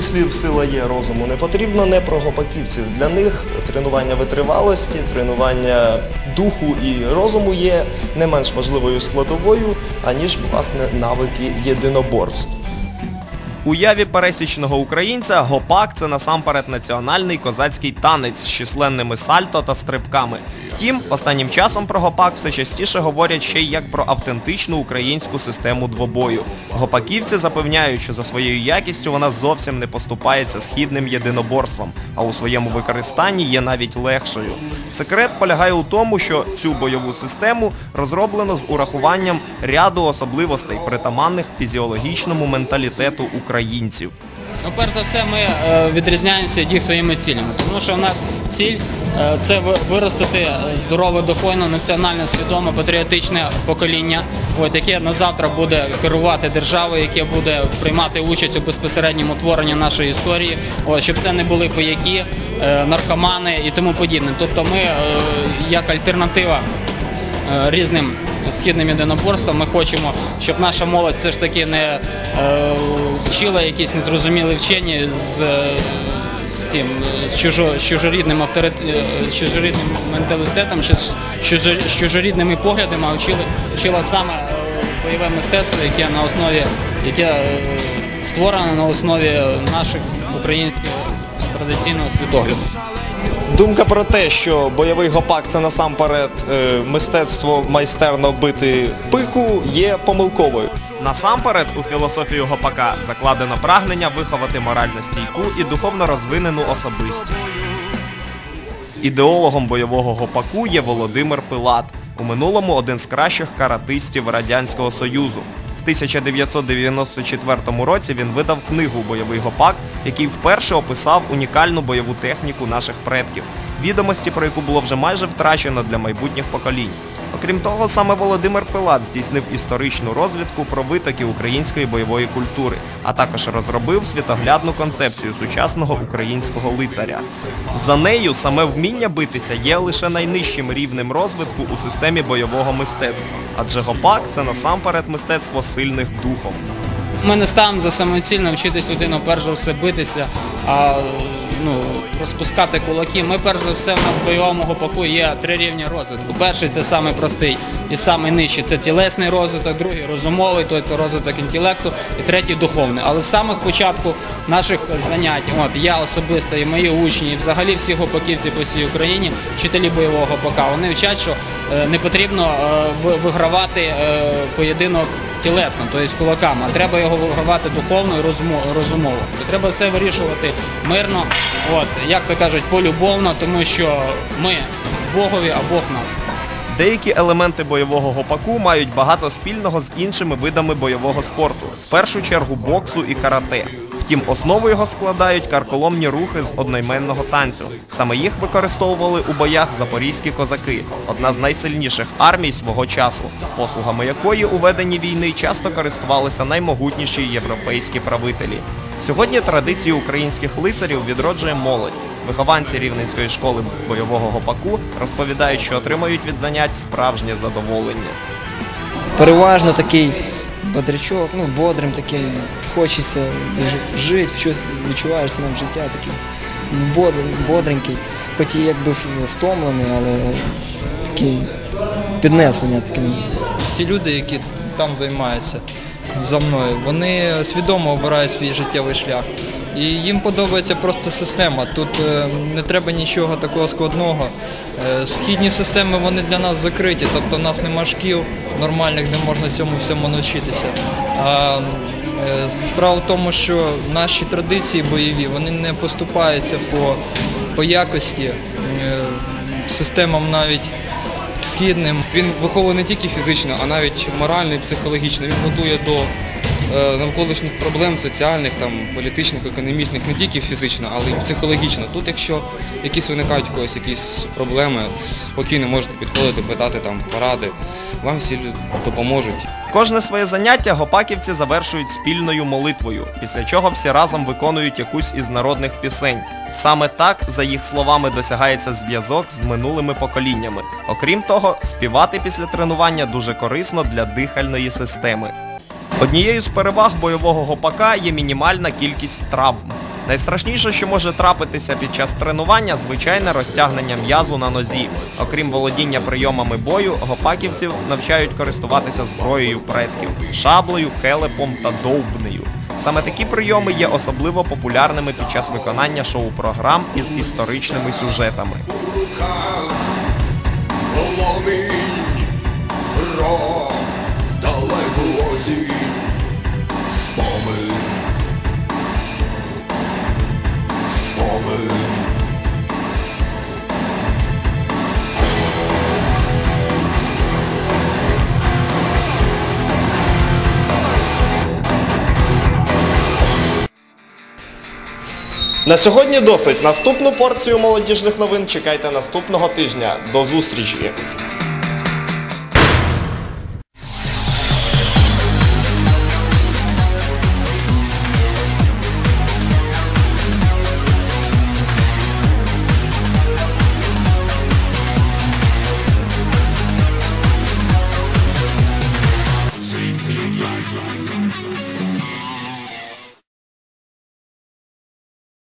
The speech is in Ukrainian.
вислів сила є розуму не потрібно не про гопаківців. Для них тренування витривалості, тренування духу і розуму є не менш важливою складовою, аніж власне навики єдиноборств. Уяві пересічного українця гопак це насамперед національний козацький танець з численними сальто та стрибками. Втім, останнім часом про гопак все частіше говорять ще й як про автентичну українську систему двобою. Гопаківці запевняють, що за своєю якістю вона зовсім не поступається східним єдиноборством, а у своєму використанні є навіть легшою. Секрет полягає у тому, що цю бойову систему розроблено з урахуванням ряду особливостей, притаманних фізіологічному менталітету українців. Ну, перш за все, ми е, відрізняємося від їх своїми цілями, тому що у нас ціль е, це виростити здорове, дохойне, національно свідоме, патріотичне покоління, от, яке на завтра буде керувати державою, яке буде приймати участь у безпосередньому творенні нашої історії, от, щоб це не були пияки, е, наркомани і тому подібне. Тобто ми е, як альтернатива е, різним східним єдиноборствам. Ми хочемо, щоб наша молодь все ж таки не вчила якісь незрозумілі вчені з, з цим е, з, чужо, з чужорідним авторит, е, з чужорідним менталітетом, з чужо- з чужорідними поглядами, а вчили, вчила саме е, бойове мистецтво, яке на основі, яке створено на основі наших українських традиційного світогляду. Думка про те, що бойовий гопак це насамперед е, мистецтво майстерно бити пику, є помилковою. Насамперед у філософію гопака закладено прагнення виховати морально стійку і духовно розвинену особистість. Ідеологом бойового гопаку є Володимир Пилат, у минулому один з кращих каратистів Радянського Союзу. В 1994 році він видав книгу Бойовий гопак, який вперше описав унікальну бойову техніку наших предків, відомості про яку було вже майже втрачено для майбутніх поколінь. Окрім того, саме Володимир Пилат здійснив історичну розвідку про витоки української бойової культури, а також розробив світоглядну концепцію сучасного українського лицаря. За нею саме вміння битися є лише найнижчим рівнем розвитку у системі бойового мистецтва, адже гопак це насамперед мистецтво сильних духом. Ми не ставимо за самоціль навчитись людину перш за все битися, а ну, розпускати кулаки. Ми перш за все в нас в бойовому гопаку є три рівні розвитку. Перший це самий простий і самий нижчий це тілесний розвиток, другий розумовий, тобто розвиток інтелекту, і третій духовний. Але з самих початку наших занять, от я особисто і мої учні, і взагалі всі гопаківці по всій Україні, вчителі бойового гопака, вони вчать, що е, не потрібно е, вигравати е, поєдинок тілесно, тобто кулаками, а треба його вигравати духовно і розумово. Треба все вирішувати мирно, от, як то кажуть, полюбовно, тому що ми Богові, а Бог нас. Деякі елементи бойового гопаку мають багато спільного з іншими видами бойового спорту, в першу чергу боксу і карате. Втім, основу його складають карколомні рухи з одноіменного танцю. Саме їх використовували у боях запорізькі козаки, одна з найсильніших армій свого часу, послугами якої у веденні війни часто користувалися наймогутніші європейські правителі. Сьогодні традиції українських лицарів відроджує молодь. Вихованці Рівненської школи бойового гопаку розповідають, що отримають від занять справжнє задоволення. переважно такий бодрячок, ну, бодрим таким, хочеться жити, відчуваєш саме життя такий бодренький, хоч і якби втомлений, але такий піднесення таке. ті люди, які там займаються за мною, вони свідомо обирають свій життєвий шлях. І їм подобається просто система. Тут е, не треба нічого такого складного. Е, Східні системи вони для нас закриті, тобто в нас нема шкіл нормальних, де можна цьому всьому навчитися. А е, справа в тому, що наші традиції бойові вони не поступаються по, по якості системам навіть східним. Він виховує не тільки фізично, а навіть морально і психологічно. Він готує до навколишніх проблем соціальних, там, політичних, економічних, не тільки фізично, але й психологічно. Тут, якщо якісь виникають когось якісь проблеми, спокійно можете підходити, питати там поради. Вам всі допоможуть. Кожне своє заняття гопаківці завершують спільною молитвою, після чого всі разом виконують якусь із народних пісень. Саме так, за їх словами, досягається зв'язок з минулими поколіннями. Окрім того, співати після тренування дуже корисно для дихальної системи. Однією з переваг бойового гопака є мінімальна кількість травм. Найстрашніше, що може трапитися під час тренування, звичайне розтягнення м'язу на нозі. Окрім володіння прийомами бою, гопаківців навчають користуватися зброєю предків шаблею, келепом та довбнею. Саме такі прийоми є особливо популярними під час виконання шоу-програм із історичними сюжетами. Ломінь, осінь, спомин, спомин. На сьогодні досить. Наступну порцію молодіжних новин чекайте наступного тижня. До зустрічі!